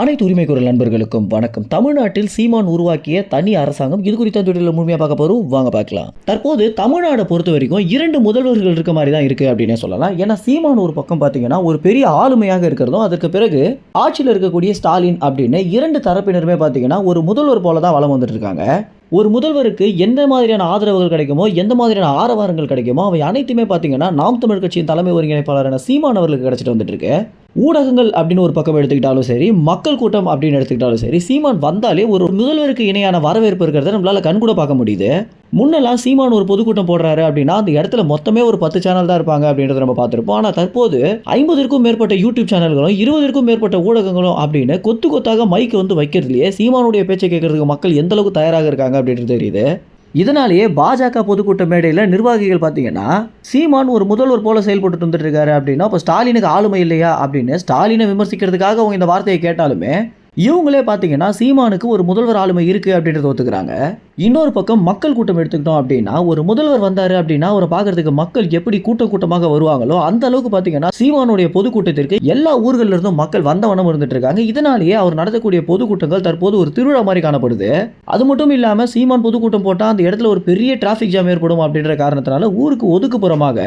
அனைத்து உரிமை குரல் நண்பர்களுக்கும் வணக்கம். தமிழ்நாட்டில் சீமான் உருவாக்கிய தனி அரசாங்கம் இது குறித்த தொழிலில் முழுமையாக பார்க்க போகிறோம் வாங்க பார்க்கலாம். தற்போது தமிழ்நாடை பொறுத்த வரைக்கும் இரண்டு முதல்வர்கள் இருக்க மாதிரி தான் இருக்குது அப்படின்னே சொல்லலாம். ஏன்னா சீமான் ஒரு பக்கம் பார்த்தீங்கன்னா ஒரு பெரிய ஆளுமையாக இருக்கிறதும் அதற்கு பிறகு ஆட்சியில் இருக்கக்கூடிய ஸ்டாலின் அப்படின்னு இரண்டு தரப்பினருமே பார்த்தீங்கன்னா ஒரு முதல்வர் போல தான் வளம் வந்துட்டு இருக்காங்க. ஒரு முதல்வருக்கு எந்த மாதிரியான ஆதரவுகள் கிடைக்குமோ எந்த மாதிரியான ஆரவாரங்கள் கிடைக்குமோ அவை அனைத்துமே பார்த்தீங்கன்னா நாம் தமிழ் கட்சியின் தலைமை ஒருங்கிணைப்பாளரான சீமான் அவர்களுக்கு கிடைச்சிட்டு வந்துட்டு இருக்கு ஊடகங்கள் அப்படின்னு ஒரு பக்கம் எடுத்துக்கிட்டாலும் சரி மக்கள் கூட்டம் அப்படின்னு எடுத்துக்கிட்டாலும் சரி சீமான் வந்தாலே ஒரு முதல்வருக்கு இணையான வரவேற்பு இருக்கிறத நம்மளால கண்கூட பார்க்க முடியுது. முன்னெல்லாம் சீமான் ஒரு பொதுக்கூட்டம் போடுறாரு அப்படின்னா அந்த இடத்துல மொத்தமே ஒரு பத்து சேனல் தான் இருப்பாங்க அப்படின்றத நம்ம பார்த்துருப்போம். ஆனால் தற்போது ஐம்பதுக்கும் மேற்பட்ட யூடியூப் சேனல்களும் இருபதுக்கும் மேற்பட்ட ஊடகங்களும் அப்படின்னு கொத்து கொத்தாக மைக் வந்து வைக்கிறதுலையே சீமானுடைய பேச்சை கேட்கறதுக்கு மக்கள் எந்த அளவுக்கு தயாராக இருக்காங்க அப்படின்றது தெரியுது. இதனாலேயே பாஜக பொதுக்கூட்ட மேடையில் நிர்வாகிகள் பார்த்தீங்கன்னா சீமான் ஒரு முதல்வர் போல செயல்பட்டு வந்துட்டு இருக்காரு அப்படின்னா இப்போ ஸ்டாலினுக்கு ஆளுமை இல்லையா அப்படின்னு ஸ்டாலினை விமர்சிக்கிறதுக்காக அவங்க இந்த வார்த்தையை கேட்டாலுமே இவங்களே பார்த்தீங்கன்னா சீமானுக்கு ஒரு முதல்வர் ஆளுமை இருக்குது அப்படின்றத ஒத்துக்கிறாங்க. இன்னொரு பக்கம் மக்கள் கூட்டம் எடுத்துக்கிட்டோம் அப்படின்னா ஒரு முதல்வர் வந்தார் அப்படின்னா அவரை பார்க்கறதுக்கு மக்கள் எப்படி கூட்ட கூட்டமாக வருவாங்களோ அந்த அளவுக்கு பார்த்தீங்கன்னா சீமானுடைய பொதுக்கூட்டத்திற்கு எல்லா ஊர்களில் இருந்தும் மக்கள் வந்தவனம் இருந்துட்டு இருக்காங்க. இதனாலேயே அவர் நடத்தக்கூடிய பொதுக்கூட்டங்கள் தற்போது ஒரு திருவிழா மாதிரி காணப்படுது. அது மட்டும் இல்லாமல் சீமான் பொதுக்கூட்டம் போட்டால் அந்த இடத்துல ஒரு பெரிய டிராஃபிக் ஜாம் ஏற்படும் அப்படின்ற காரணத்தினால ஊருக்கு ஒதுக்குப்புறமாக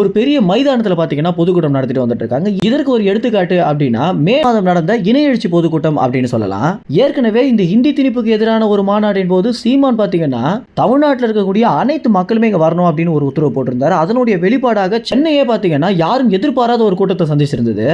ஒரு பெரிய மைதானத்தில் பார்த்தீங்கன்னா பொதுக்கூட்டம் நடத்திட்டு வந்துட்டு இருக்காங்க. இதற்கு ஒரு எடுத்துக்காட்டு அப்படின்னா மே மாதம் நடந்த இணையெழுச்சி பொதுக்கூட்டம் அப்படின்னு சொல்லலாம். ஏற்கனவே இந்த ஹிந்தி திணிப்புக்கு எதிரான ஒரு மாநாட்டின் போது சீமான் பார்த்தீங்கன்னா தமிழ்நாட்டில் இருக்கக்கூடிய அனைத்து மக்களுமே இங்கே வரணும் அப்படின்னு ஒரு உத்தரவு போட்டிருந்தார். அதனுடைய வெளிப்பாடாக சென்னையே பார்த்தீங்கன்னா யாரும் எதிர்பாராத ஒரு கூட்டத்தை சந்திச்சிருந்தது.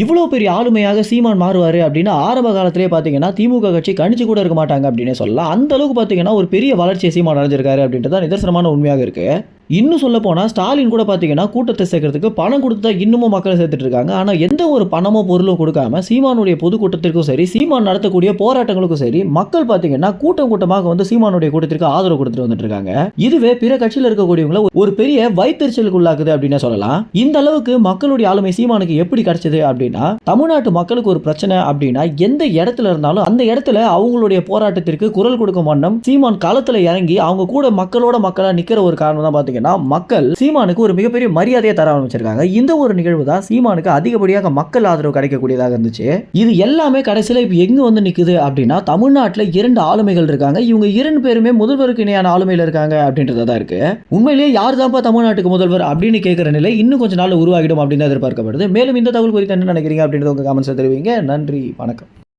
இவ்வளோ பெரிய ஆளுமையாக சீமான் மாறுவார் அப்படின்னு ஆரம்ப காலத்திலே பார்த்தீங்கன்னா திமுக கட்சி கணிச்சு கூட இருக்க மாட்டாங்க அப்படின்னு சொல்லலாம். அந்த அளவுக்கு பார்த்தீங்கன்னா ஒரு பெரிய வளர்ச்சியை சீமான் அடைஞ்சிருக்காரு அப்படின்றது தான் நிதர்சனமான உண்மையாக இருக்குது இன்னும் சொல்ல போனால் ஸ்டாலின் கூட பார்த்தீங்கன்னா கூட்டத்தை சேர்க்கறதுக்கு பணம் கொடுத்து தான் இன்னமும் மக்களை சேர்த்துட்டு இருக்காங்க. ஆனால் எந்த ஒரு பணமோ பொருளும் கொடுக்காம சீமானுடைய பொதுக்கூட்டத்திற்கும் சரி சீமான் நடத்தக்கூடிய போராட்டங்களுக்கும் சரி மக்கள் பார்த்தீங்கன்னா கூட்டம் கூட்டமாக வந்து சீமானுடைய கூட்டத்திற்கு ஆதரவு கொடுத்துட்டு வந்துட்டு இருக்காங்க. இதுவே பிற கட்சியில் இருக்கக்கூடியவங்கள ஒரு பெரிய வைத்தறிச்சலுக்கு உள்ளாக்குது அப்படின்னு சொல்லலாம். இந்த அளவுக்கு மக்களுடைய ஆளுமை சீமானுக்கு எப்படி கிடைச்சது அப்படின்னா தமிழ்நாட்டு மக்களுக்கு ஒரு பிரச்சனை அப்படின்னா எந்த இடத்துல இருந்தாலும் அந்த இடத்துல அவங்களுடைய போராட்டத்திற்கு குரல் கொடுக்கும் வண்ணம் சீமான் களத்தில் இறங்கி அவங்க கூட மக்களோட மக்களாக நிற்கிற ஒரு காரணம் தான் பார்த்தீங்கன்னா பார்த்தீங்கன்னா மக்கள் சீமானுக்கு ஒரு மிகப்பெரிய மரியாதையை தர ஆரம்பிச்சிருக்காங்க. இந்த ஒரு நிகழ்வு தான் சீமானுக்கு அதிகப்படியாக மக்கள் ஆதரவு கிடைக்கக்கூடியதாக இருந்துச்சு. இது எல்லாமே கடைசியில் இப்போ எங்கே வந்து நிற்குது அப்படின்னா தமிழ்நாட்டில் இரண்டு ஆளுமைகள் இருக்காங்க. இவங்க இரண்டு பேருமே முதல்வருக்கு இணையான ஆளுமையில் இருக்காங்க அப்படின்றதா தான் இருக்கு. உண்மையிலேயே யார் தான்ப்பா தமிழ்நாட்டுக்கு முதல்வர் அப்படின்னு கேட்குற நிலை இன்னும் கொஞ்சம் நாள் உருவாகிடும் அப்படின்னு தான் எதிர்பார்க்கப்படுது. மேலும் இந்த தகவல் குறித்து என்ன நினைக்கிறீங்க அப்படின்றத உங்கள் கமெண்ட்ஸை தெரிவிங்க. நன்றி வணக்கம்.